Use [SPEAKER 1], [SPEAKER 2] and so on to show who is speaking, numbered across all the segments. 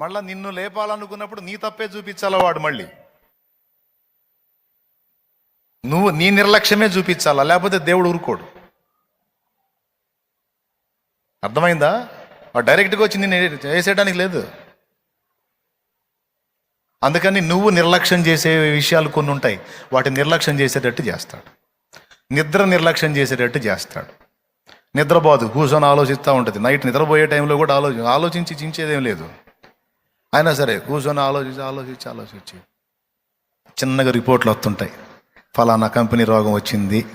[SPEAKER 1] మళ్ళా నిన్ను లేపాలనుకున్నప్పుడు నీ తప్పే చూపించాలా వాడు మళ్ళీ? నువ్వు నీ నిర్లక్ష్యమే చూపించాలా? లేకపోతే దేవుడు ఊరుకోడు. అర్థమైందా? వాడు డైరెక్ట్గా వచ్చి నేను చేసేయడానికి లేదు. అందుకని నువ్వు నిర్లక్ష్యం చేసే విషయాలు కొన్ని ఉంటాయి. వాటిని నిర్లక్ష్యం చేసేటట్టు చేస్తాడు. నిద్ర నిర్లక్ష్యం చేసేటట్టు చేస్తాడు. నిద్రపోదు. కూర్చొని ఆలోచిస్తూ ఉంటుంది. నైట్ నిద్రపోయే టైంలో కూడా ఆలోచి ఆలోచించి చించేదేం లేదు. అయినా సరే కూర్చొని ఆలోచించి ఆలోచించి ఆలోచించి చిన్నగా రిపోర్ట్లు వస్తుంటాయి. ఫలానా కంపెనీ రోగం వచ్చింది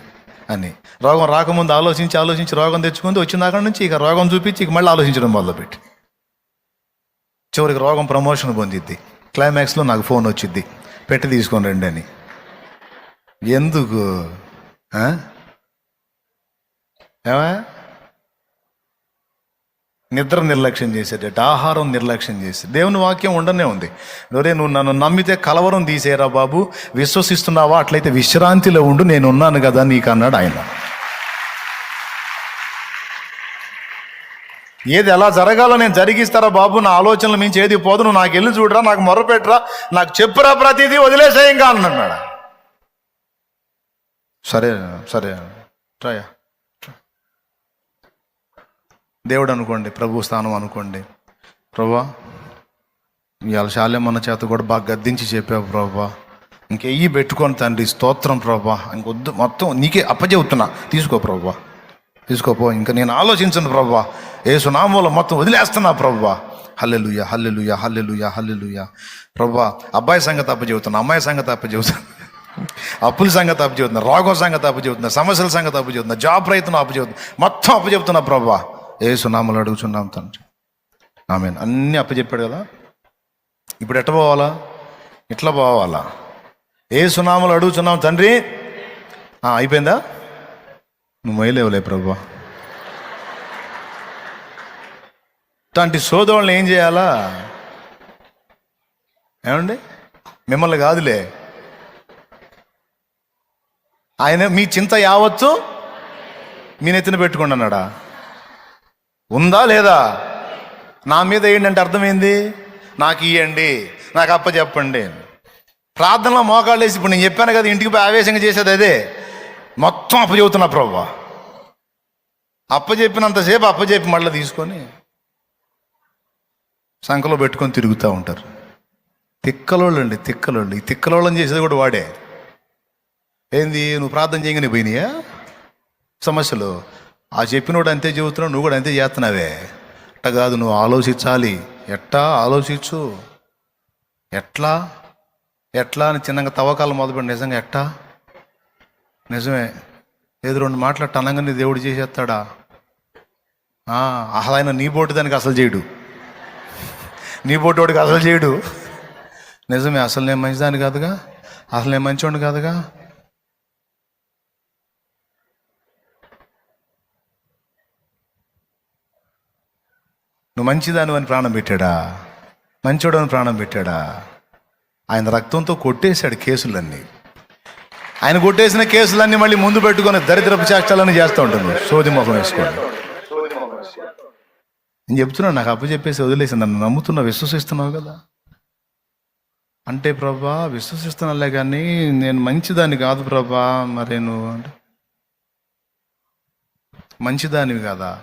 [SPEAKER 1] అని. రోగం రాకముందు ఆలోచించి ఆలోచించి రోగం తెచ్చుకుంది వచ్చిన దాకా నుంచి ఇక రోగం చూపించి ఇక మళ్ళీ ఆలోచించడం మొదలుపెట్టి. చివరికి రోగం ప్రమోషన్ పొందిద్ది. క్లైమాక్స్లో నాకు ఫోన్ వచ్చిద్ది. పెట్టి తీసుకొని రండి అని. ఎందుకు? ఏమా నిద్ర నిర్లక్ష్యం చేసేటట్టు ఆహారం నిర్లక్ష్యం చేసి దేవుని వాక్యం ఉండనే ఉంది. ఒరే నువ్వు నన్ను నమ్మితే కలవరం తీసేరా బాబు. విశ్వసిస్తున్నావా? అట్లయితే విశ్రాంతిలో ఉండు నేను ఉన్నాను కదా నీకు అన్నాడు ఆయన. ఏది ఎలా జరగాలో నేను జరిగిస్తారా బాబు? నా ఆలోచనలు మించి ఏది పోదు. నువ్వు నాకు వెళ్ళి చూడరా నాకు మొరపెట్టరా నాకు చెప్పురా ప్రతిదీ వదిలేసేయంగా అన్నాడు. సరే సరే ట్రయా దేవుడు అనుకోండి ప్రభు స్థానం అనుకోండి. ప్రభా ఇవాళ శాలేమన్న చేత కూడా బాగా గద్దించి చెప్పావు ప్రభా. ఇంకెయ్యి పెట్టుకొని తండ్రి స్తోత్రం ప్రభా. ఇంకొద్దు మొత్తం నీకే అప్పచెబుతున్నా. తీసుకో ప్రభా. తీసుకోపో ఇంకా నేను ఆలోచించను ప్రభా. ఏ సునామూలం మొత్తం వదిలేస్తున్నా ప్రభా. Hallelujah hallelujah hallelujah hallelujah. ప్రభా అబ్బాయి సంగతి అప్పచెబుతున్నా అమ్మాయి సంగతి అప్పచెబుతున్నా. అప్పుల సంగతి అప్పచెబుతున్నా రోగం సంగతి అప్పచెబుతున్నా సమస్యల సంగతి అప్పచెబుతున్నా జాబ్ ప్రయత్నం అప్పచెబుతున్నా. మొత్తం అప్పచెబుతున్నా ప్రభా. ఏ సునామాలు అడుగుచున్నాం తండ్రి. ఆమె అన్నీ అప్పచెప్పాడు కదా. ఇప్పుడు ఎట్ట పోవాలా? ఇట్లా పోవాలా? ఏ సునామాలు అడుగుచున్నాం తండ్రి. అయిపోయిందా? నువ్వు మైలేవులే ప్రభా. ఇట్లాంటి సోదరులను ఏం చేయాలా? ఏమండి? మిమ్మల్ని కాదులే. ఆయన మీ చింత యావత్తు మీ నెత్తిన పెట్టుకుంటున్నాడా ఉందా లేదా? నా మీద వేయండి అంటే అర్థమైంది? నాకు ఇయ్యండి నాకు అప్ప చెప్పండి. ప్రార్థనలో మోకాళ్ళు వేసి ఇప్పుడు నేను చెప్పాను కదా ఇంటికి పోయి ఆవేశంగా చేసేది అదే. మొత్తం అప్పచెబుతున్నా ప్రభు అప్పచెప్పినంతసేపు అప్పచెప్పి మళ్ళీ తీసుకొని సంఖలో పెట్టుకొని తిరుగుతూ ఉంటారు. తిక్కలోళ్ళు అండి తిక్కలోళ్ళు. ఈ తిక్కలోళ్ళని చేసేది కూడా వాడే. ఏంది నువ్వు ప్రార్థన చేయగానే పోయినాయా? సమస్యలు. ఆ చెప్పినోడు అంతే చెబుతున్నావు నువ్వు కూడా అంతే చేస్తున్నావే. అట్ట కాదు నువ్వు ఆలోచించాలి. ఎట్టా ఆలోచించు. ఎట్లా? ఎట్లా అని చిన్నగా తవ్వకాలు మొదలుపెట్టి నిజంగా ఎట్టా? నిజమే. ఏదో రెండు మాట్లాడట అనగానే దేవుడు చేసేస్తాడా? ఆ, అసలు ఆయన నీ బోటు దానికి అసలు చేయడు. నీ బోటు వాడికి అసలు చేయడు. నిజమే అసలు నేను మంచిదాన్ని కాదుగా? అసలు నేను మంచివాడిని కాదుగా? నువ్వు మంచిదాని అని ప్రాణం పెట్టాడా? మంచోడు అని ప్రాణం పెట్టాడా? ఆయన రక్తంతో కొట్టేశాడు కేసులన్నీ. ఆయన కొట్టేసిన కేసులన్నీ మళ్ళీ ముందు పెట్టుకొని దరిద్రపు చేష్టాలని చేస్తూ ఉంటుంది. సోది మొహం వేసుకోండి. నేను చెప్తున్నాను నాకు అప్పు చెప్పేసి వదిలేసి నన్ను నమ్ముతున్నావు విశ్వసిస్తున్నావు కదా. అంటే ప్రభా విశ్వసిస్తున్నాలే కానీ నేను మంచిదాన్ని కాదు ప్రభా మరి నువ్వు అంటే? మంచిదానివి కాదా?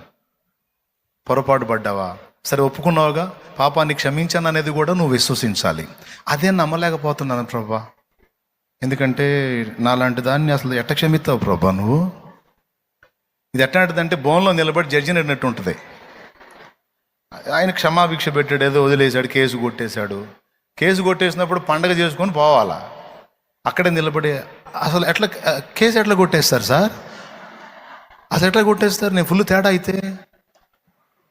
[SPEAKER 1] పొరపాటు పడ్డావా? సరే ఒప్పుకున్నావుగా? పాపాన్ని క్షమించాను అనేది కూడా నువ్వు విశ్వసించాలి. అదే నమ్మలేకపోతున్నాను ప్రభా. ఎందుకంటే నాలాంటి దాన్ని అసలు ఎట్ట క్షమిస్తావు ప్రభా నువ్వు? ఇది ఎట్లాంటిదంటే బోన్లో నిలబడి జడ్జి నడినట్టు ఉంటుంది. ఆయన క్షమాభిక్ష పెట్టాడు ఏదో వదిలేశాడు కేసు కొట్టేశాడు. కేసు కొట్టేసినప్పుడు పండగ చేసుకొని పోవాలా? అక్కడే నిలబడి అసలు ఎట్లా కేసు ఎట్లా కొట్టేస్తారు సార్? అసలు ఎట్లా కొట్టేస్తారు? నేను ఫుల్ తేడా అయితే?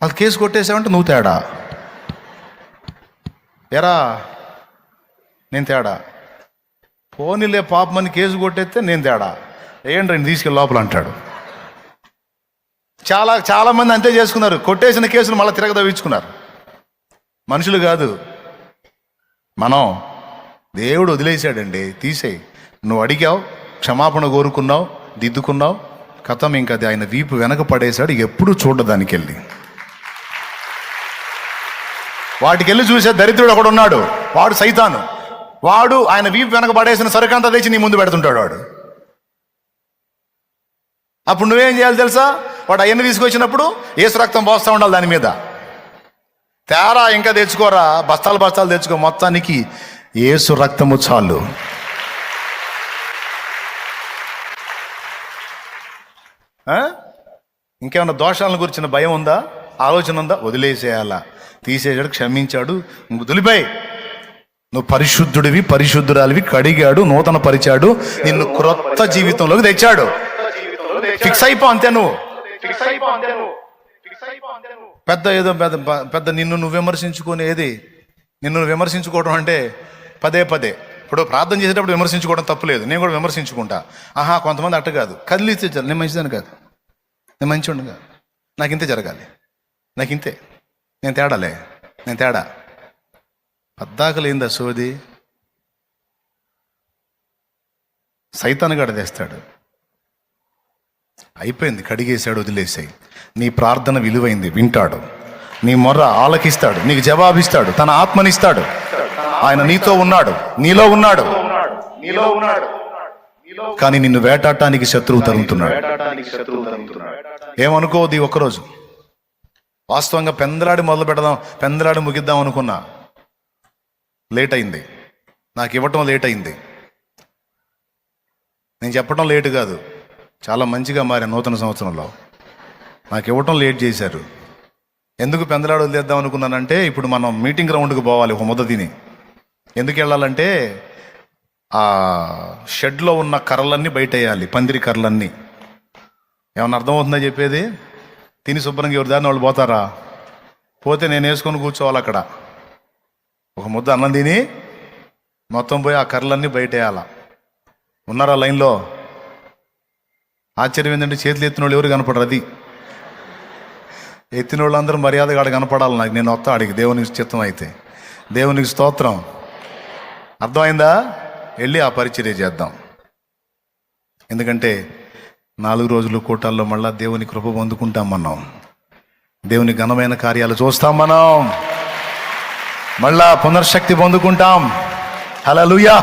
[SPEAKER 1] అది కేసు కొట్టేసావంటే నువ్వు తేడా. ఎరా నేను తేడా. పోనీలే పాపమని కేసు కొట్టేస్తే నేను తేడా. ఏంటి రండి తీసుకెళ్ళి లోపల అంటాడు. చాలా చాలామంది అంతే చేసుకున్నారు. కొట్టేసిన కేసులు మళ్ళీ తిరగదవించుకున్నారు. మనుషులు కాదు. మనం దేవుడు వదిలేశాడండి. తీసేయి. నువ్వు అడిగావు క్షమాపణ కోరుకున్నావు దిద్దుకున్నావు. కథం ఇంకా అది ఆయన వీపు వెనక పడేశాడు. ఎప్పుడు చూడదానికి వెళ్ళి వాటికెళ్ళి చూసే దరిద్రుడు ఒకడు ఉన్నాడు. వాడు సైతాను. వాడు ఆయన వీపు వెనక పడేసిన సరుకంతా తెచ్చి నీ ముందు పెడుతుంటాడు వాడు. అప్పుడు నువ్వేం చేయాలి తెలుసా? వాడు అవన్నీ తీసుకొచ్చినప్పుడు ఏసు రక్తం పోస్తూ ఉండాలి దాని మీద. తేరా ఇంకా తెచ్చుకోరా? బస్తాలు బస్తాలు తెచ్చుకో. మొత్తానికి ఏసు రక్తము చాలు. ఇంకేమైనా దోషాలను గురించిన భయం ఉందా? ఆలోచన ఉందా? వదిలేసేయాలా? తీసేశాడు క్షమించాడు. ఇంక వదిలిపోయి నువ్వు పరిశుద్ధుడివి పరిశుద్ధురాలివి కడిగాడు నూతన పరిచాడు నిన్ను క్రొత్త జీవితంలోకి తెచ్చాడు. ఫిక్స్ అయిపో అంతే నువ్వు. పెద్ద ఏదో పెద్ద పెద్ద నిన్ను నువ్వు విమర్శించుకొని ఏది? నిన్ను నువ్వు విమర్శించుకోవడం అంటే పదే పదే. ఇప్పుడు ప్రార్థన చేసేటప్పుడు విమర్శించుకోవడం తప్పులేదు నేను కూడా విమర్శించుకుంటా. ఆహా కొంతమంది అట్ట కాదు. కదిలిస్తే నేను మంచిదని కాదు. నేను మంచి ఉండగా నాకు ఇంతే జరగాలి. నాకు ఇంతే. నేను తేడాలే నేను తేడా. పద్దాకలేందా సోది సైతాన్ గడ తెస్తాడు. అయిపోయింది కడిగేశాడు వదిలేసాయి. నీ ప్రార్థన విలువైంది వింటాడు. నీ మొర్ర ఆలకిస్తాడు నీకు జవాబిస్తాడు తన ఆత్మనిస్తాడు. ఆయన నీతో ఉన్నాడు నీలో ఉన్నాడు. నీలో ఉన్నాడు. కానీ నిన్ను వేటాడటానికి శత్రువు తరుగుతున్నాడు ఏమనుకోవద్దు ఈ ఒక్కరోజు. వాస్తవంగా పెందలాడి మొదలు పెడదాం పెందలాడి ముగిద్దాం అనుకున్నా. లేట్ అయింది నాకు ఇవ్వటం లేట్ అయింది నేను చెప్పటం లేటు కాదు. చాలా మంచిగా మారే నూతన సంవత్సరంలో. నాకు ఇవ్వటం లేట్ చేశారు. ఎందుకు పెందలాడు వదిలేద్దాం అనుకున్నానంటే ఇప్పుడు మనం మీటింగ్ గ్రౌండ్కి పోవాలి ఒక ముద్ద తిని. ఎందుకు వెళ్ళాలంటే ఆ షెడ్లో ఉన్న కర్రలన్నీ బయట వేయాలి పందిరి కర్రలన్నీ. ఏమన్నా అర్థమవుతుందా చెప్పేది? తిని శుభ్రంగా ఎవరి దారిని వాళ్ళు పోతారా? పోతే నేను వేసుకొని కూర్చోవాలి అక్కడ. ఒక ముద్ద అన్నం తిని మొత్తం పోయి ఆ కర్రలన్నీ బయట ఉన్నారా లైన్లో? ఆశ్చర్యం ఏంటంటే చేతులు ఎత్తిన వాళ్ళు ఎవరు కనపడరు అది. ఎత్తిన వాళ్ళందరూ మర్యాదగా ఆడ కనపడాలి నాకు. నేను వస్తా ఆడికి. దేవునికి చిత్తం అయితే. దేవునికి స్తోత్రం. అర్థమైందా? వెళ్ళి ఆ పరిచర్య చేద్దాం. ఎందుకంటే నాలుగు రోజులు కూటాల్లో మళ్ళా దేవుని కృప పొందుకుంటాం మనం. దేవుని ఘనమైన కార్యాలు చూస్తాం మనం. మళ్ళా పునర్శక్తి పొందుకుంటాం. హలలుయా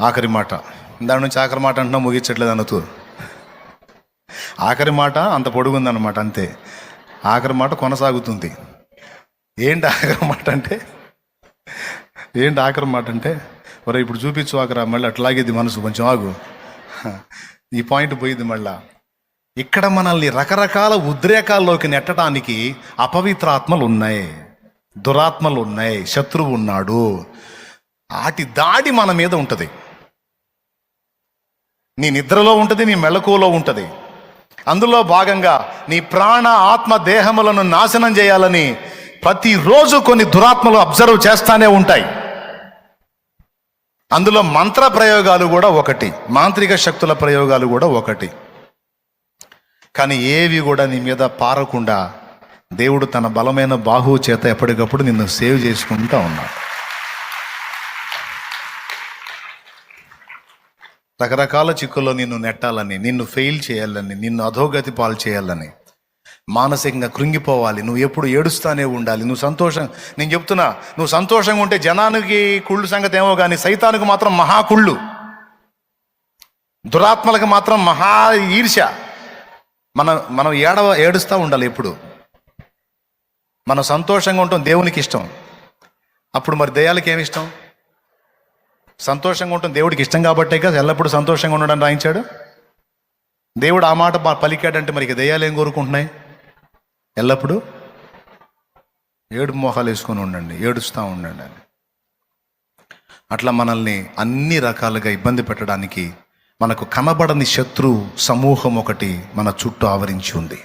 [SPEAKER 1] ఆఖరి మాట. దాని నుంచి ఆఖరి మాట అంటున్నా ముగించట్లేదు అనుతూ ఆఖరి మాట అంత పొడుగుందన్నమాట అంతే. ఆఖరి మాట కొనసాగుతుంది. ఏంటి ఆఖరి మాట అంటే? ఏంటి ఆఖరి మాట అంటే? ఒరే ఇప్పుడు చూపించు ఆఖరా మళ్ళీ అట్లాగేది మనసు కొంచెం ఆగు. ఈ పాయింట్ పోయింది మళ్ళా. ఇక్కడ మనల్ని రకరకాల ఉద్రేకాల్లోకి నెట్టడానికి అపవిత్రాత్మలు ఉన్నాయి దురాత్మలు ఉన్నాయి శత్రువు ఉన్నాడు వాటి దాడి మన మీద ఉంటుంది. నీ నిద్రలో ఉంటుంది నీ మెళకువలో ఉంటుంది. అందులో భాగంగా నీ ప్రాణ ఆత్మ దేహములను నాశనం చేయాలని ప్రతిరోజు కొన్ని దురాత్మలు అబ్జర్వ్ చేస్తానే ఉంటాయి. అందులో మంత్ర ప్రయోగాలు కూడా ఒకటి మాంత్రిక శక్తుల ప్రయోగాలు కూడా ఒకటి. కానీ ఏవి కూడా నీ మీద పారకుండా దేవుడు తన బలమైన బాహువు చేత ఎప్పటికప్పుడు నిన్ను సేవ్ చేసుకుంటా ఉన్నాడు. రకరకాల చిక్కుల్లో నిన్ను నెట్టాలని నిన్ను ఫెయిల్ చేయాలని నిన్ను అధోగతి పాలు చేయాలని మానసికంగా కృంగిపోవాలి. నువ్వు ఎప్పుడు ఏడుస్తానే ఉండాలి. నువ్వు సంతోషం నేను చెప్తున్నా నువ్వు సంతోషంగా ఉంటే జనానికి కుళ్ళు సంగతి ఏమో కానీ సైతానికి మాత్రం మహా కుళ్ళు దురాత్మలకు మాత్రం మహా ఈర్ష్య మనం మనం ఏడవ ఏడుస్తూ ఉండాలి ఎప్పుడు. మనం సంతోషంగా ఉంటాం దేవునికి ఇష్టం. అప్పుడు మరి దయాలకి ఏమి ఇష్టం? సంతోషంగా ఉంటాం దేవుడికి ఇష్టం కాబట్టే కదా ఎల్లప్పుడూ సంతోషంగా ఉండడం రాయించాడు? దేవుడు ఆ మాట ప- పలికాడంటే మరి ఇక దయ్యాలు ఏం కోరుకుంటున్నాయి? ఎల్లప్పుడూ ఏడు మొహాలు వేసుకొని ఉండండి ఏడుస్తూ ఉండండి అని. అట్లా మనల్ని అన్ని రకాలుగా ఇబ్బంది పెట్టడానికి మనకు కనబడని శత్రు సమూహం ఒకటి మన చుట్టూ ఆవరించి ఉంది.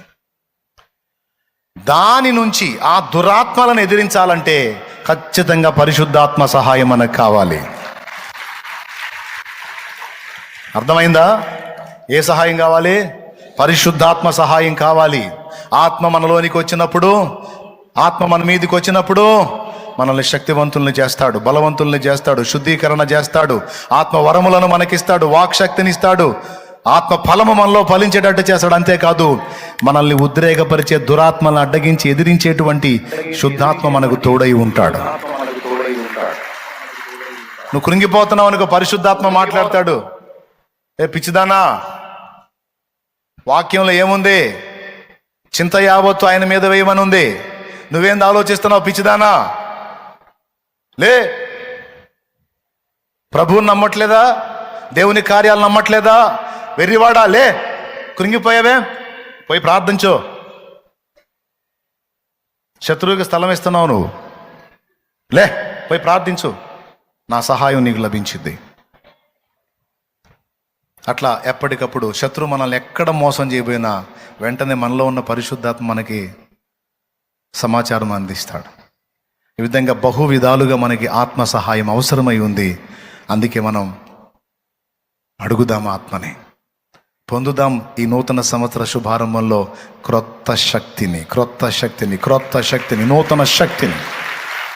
[SPEAKER 1] దాని నుంచి ఆ దురాత్మలను ఎదిరించాలంటే ఖచ్చితంగా పరిశుద్ధాత్మ సహాయం మనకు కావాలి. అర్థమైందా? ఏ సహాయం కావాలి? పరిశుద్ధాత్మ సహాయం కావాలి. ఆత్మ మనలోనికి వచ్చినప్పుడు ఆత్మ మన మీదకి వచ్చినప్పుడు మనల్ని శక్తివంతుల్ని చేస్తాడు బలవంతుల్ని చేస్తాడు శుద్ధీకరణ చేస్తాడు ఆత్మ వరములను మనకిస్తాడు వాక్శక్తినిస్తాడు ఇస్తాడు ఆత్మ ఫలము మనలో ఫలించేటట్టు చేస్తాడు. అంతేకాదు మనల్ని ఉద్రేకపరిచే దురాత్మలను అడ్డగించి ఎదిరించేటువంటి శుద్ధాత్మ మనకు తోడై ఉంటాడు. నువ్వు కృంగిపోతున్నావు అనుకో పరిశుద్ధాత్మ మాట్లాడతాడు. ఏ పిచ్చిదానా వాక్యంలో ఏముంది? చింత యావత్తు ఆయన మీద వేయమని ఉంది నువ్వేంది ఆలోచిస్తున్నావు పిచ్చిదానా? లే! ప్రభువుని నమ్మట్లేదా? దేవుని కార్యాలు నమ్మట్లేదా? వెర్రివాడా? లే! కృంగిపోయావే? పోయి ప్రార్థించు. శత్రువుకి స్థలం ఇస్తున్నావు నువ్వు. లే! పోయి ప్రార్థించు. నా సహాయం నీకు లభించింది. అట్లా ఎప్పటికప్పుడు శత్రు మనల్ని ఎక్కడ మోసం చేయబోయినా వెంటనే మనలో ఉన్న పరిశుద్ధాత్మ మనకి సమాచారం అందిస్తాడు. ఈ విధంగా బహు విధాలుగా మనకి ఆత్మ సహాయం అవసరమై ఉంది. అందుకే మనం అడుగుదాం ఆత్మని. పొందుదాం ఈ నూతన సంవత్సర శుభారంభంలో క్రొత్త శక్తిని క్రొత్త శక్తిని క్రొత్త శక్తిని నూతన శక్తిని.